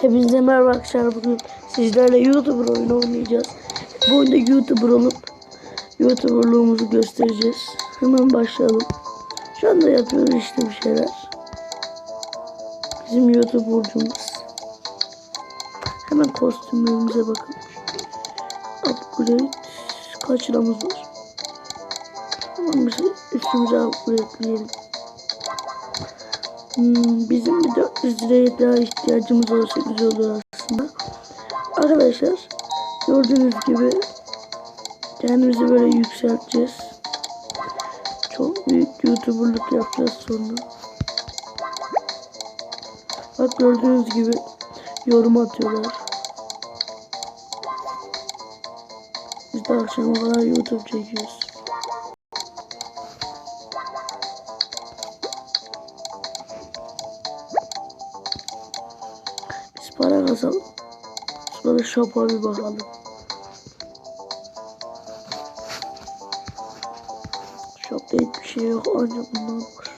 Hepinize merhaba arkadaşlar bugün sizlerle YouTuber oyunu oynayacağız. Bu oyunda YouTuber olup YouTuber'luğumuzu göstereceğiz. Hemen başlayalım. Şu anda yapıyoruz işte bir şeyler. Bizim YouTube burcumuz. Hemen kostümlerimize bakalım. Upgrade kaç liramız var? Hemen bir şey üstümüze upgrade'leyelim. Hmm, bizim bir 400 liraya daha ihtiyacımız olsa güzel olur aslında. Arkadaşlar gördüğünüz gibi kendimizi böyle yükselteceğiz. Çok büyük youtuberlık yapacağız sonra. Bak gördüğünüz gibi yorum atıyorlar. Biz de akşama kadar YouTube çekiyoruz. Shop'a bir bakalım. Shop'ta hiçbir şey yok ancak bunlar var.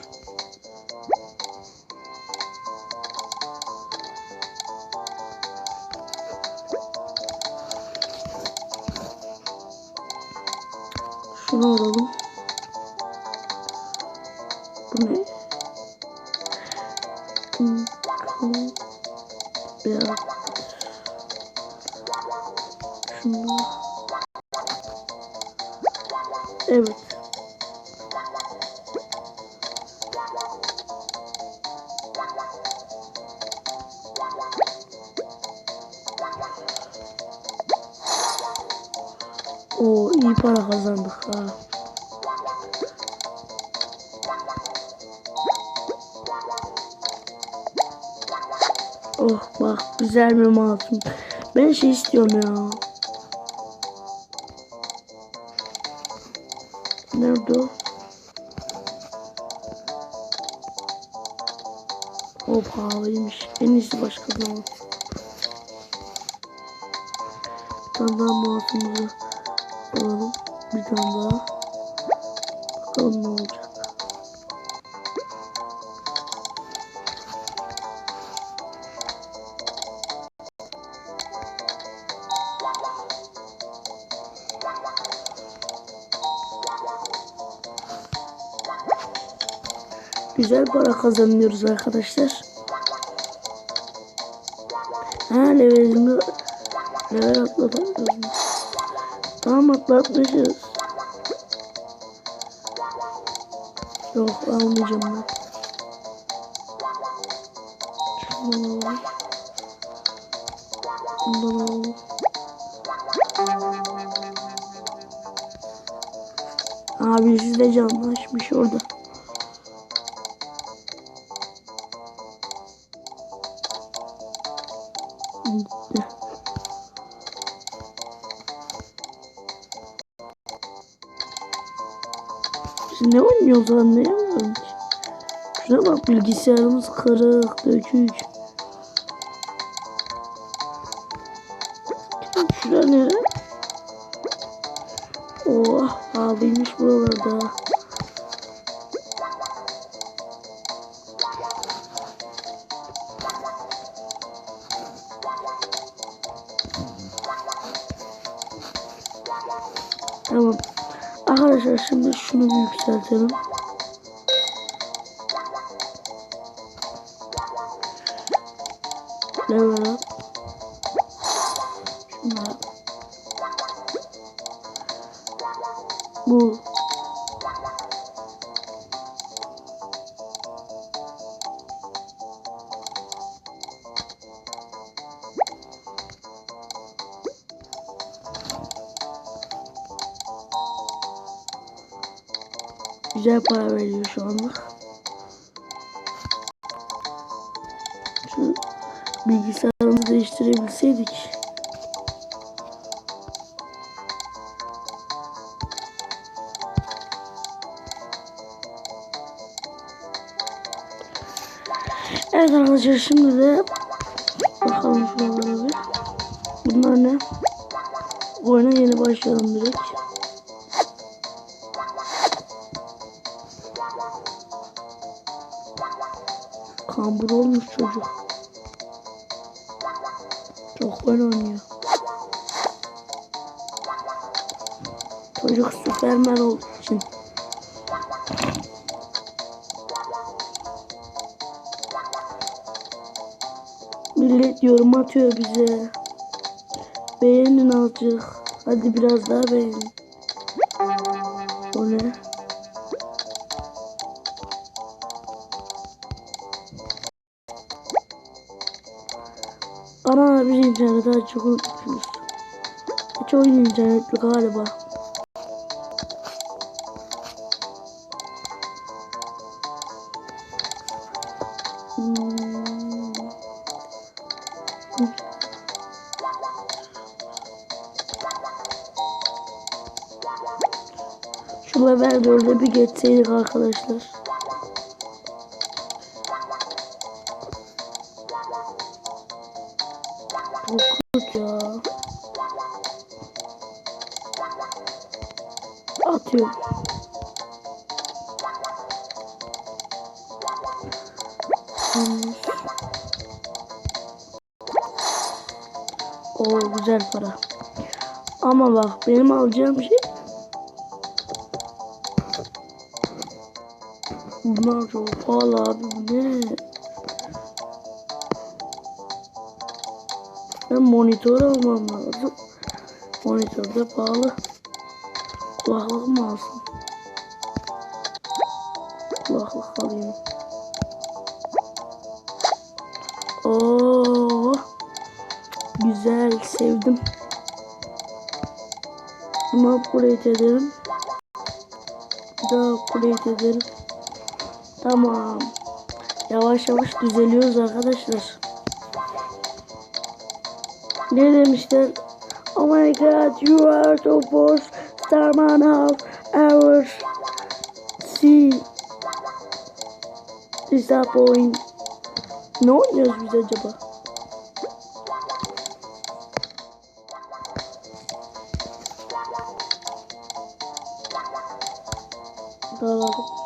Şunu alalım. Şunu. Evet. Oo iyi para kazandık ha. Oh bak güzel bir masum. Ben şey istiyorum ya. Nerede o? Pahalıymış. En iyisi başkadan al. Bir tane daha masumumuzu alalım. Bir tane daha. Bakalım ne olacak. Güzel para kazanıyoruz arkadaşlar. Ha levelimi level atlatamıyorum. Tamam atlatmışız. Yok almayacağım ben. Şundan alalım. Bundan alalım. Abi sizle canlaşmış orada. Oynuyoruz anlayamıyorum ki. Şuna bak bilgisayarımız kırık, dökük. Şura nere? Oh, pahalıymış buralarda. Tamam. Arkadaşlar şimdi şunu yükseltelim. Güzel para veriyor şu anlık. Şu bilgisayarımızı değiştirebilseydik. Evet arkadaşlar şimdi de bakalım şuralara bir. Bunlar ne? Oyuna yeni başlayalım direkt. Kambur olmuş çocuk. Çok oyun oynuyor. Çocuk süpermen olduğu için. Millet yorum atıyor bize. Beğenin azıcık. Hadi biraz daha beğenin. O ne? Ana bir internet açık unutmuşuz. Hiç oyun internetli galiba. Hmm. Şu level 4'e bir geçseydik arkadaşlar. Kötü ya. Atıyorum. Oo güzel para. Ama bak benim alacağım şey Bunlar çok pahalı abi bu ne? Ben monitör almam lazım. Monitör de pahalı. Kulaklık mı alsın? Kulaklık alayım. Oo, güzel sevdim. Bunu upgrade edelim. Bir daha upgrade edelim. Tamam. Yavaş yavaş düzeliyoruz arkadaşlar. Ne demişler? Oh my god, you are so force Starman of our sea disappoint. Ne oynuyoruz biz acaba? Dağıldım.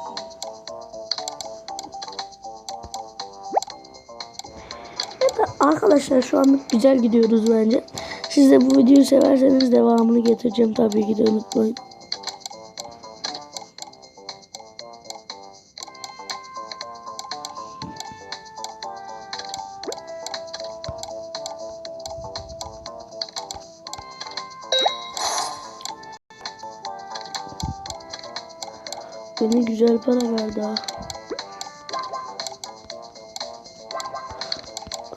Arkadaşlar şu an güzel gidiyoruz bence. Siz de bu videoyu severseniz devamını getireceğim tabii ki de unutmayın. Beni güzel para verdi ha.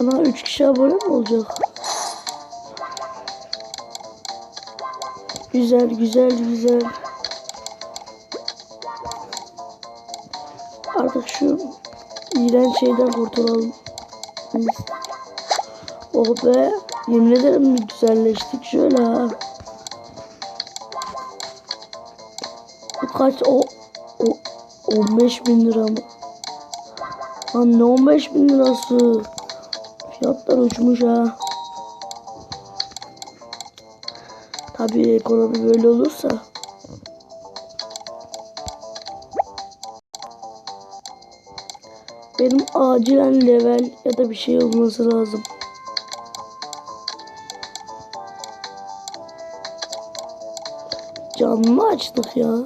Ana 3 kişi abone mi olacak? Güzel güzel güzel. Artık şu iğrenç şeyden kurtulalım. Oh be. Yemin ederim güzelleştik şöyle ha. Bu kaç o, o 15 bin lira mı? Lan ne 15 bin lirası? Fiyatlar uçmuş ha. Tabii ekonomi böyle olursa. Benim acilen level ya da bir şey olması lazım. Canlı açtık ya.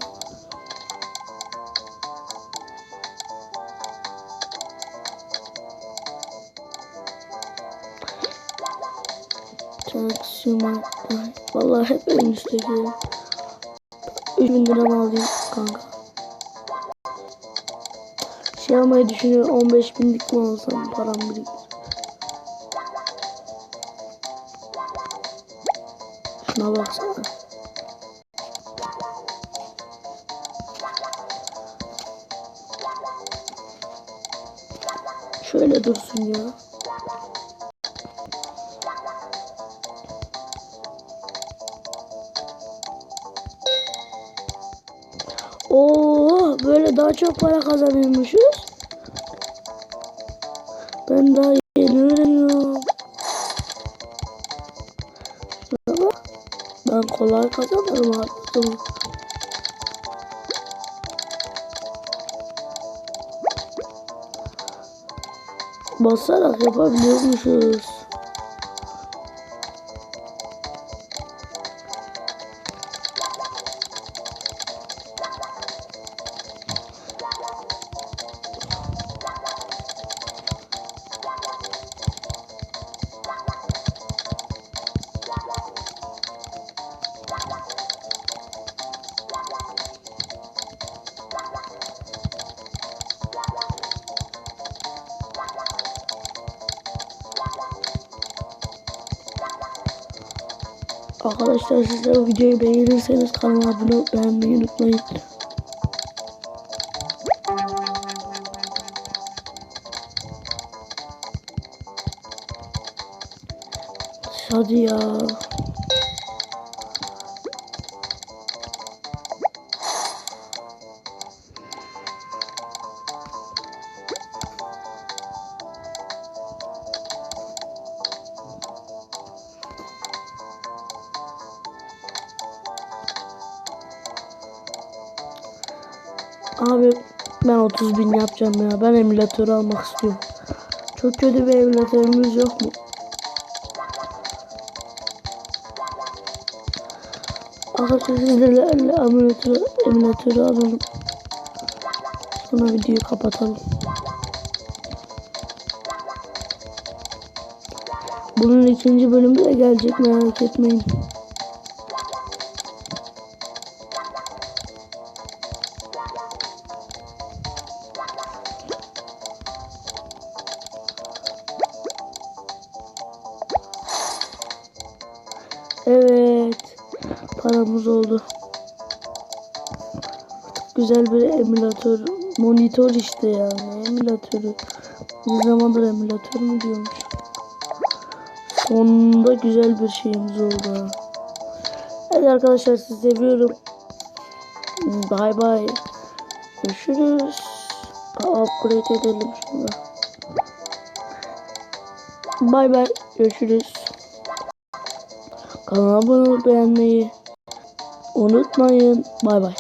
Çalışma. Vallahi hep en üstteki. 3000 lira mı alayım kanka? Şey almayı düşünüyorum 15 binlik mi alsam param biriktir. Şuna baksana. Şöyle dursun ya. Böyle daha çok para kazanıyormuşuz. Ben daha yeni öğreniyorum. Bak. Ben kolay kazanırım artık. Basarak yapabiliyormuşuz. Arkadaşlar siz de videoyu beğenirseniz kanala abone beğenmeyi unutmayın. Hadi ya. Ben 30 bin yapacağım ya. Ben emülatörü almak istiyorum. Çok kötü bir emülatörümüz yok mu? Arkadaşlar sizlerle emülatörü, emülatörü alalım. Sonra videoyu kapatalım. Bunun ikinci bölümü de gelecek merak etmeyin. Evet. Paramız oldu. Güzel bir emülatör. Monitör işte yani. Emülatörü. Bir zamandır emülatör mü diyormuş. Sonunda güzel bir şeyimiz oldu. Hadi arkadaşlar sizi seviyorum. Bay bay. Görüşürüz. Upgrade edelim şunu. Bay bay. Görüşürüz. Kanala abone beğenmeyi unutmayın. Bay bay.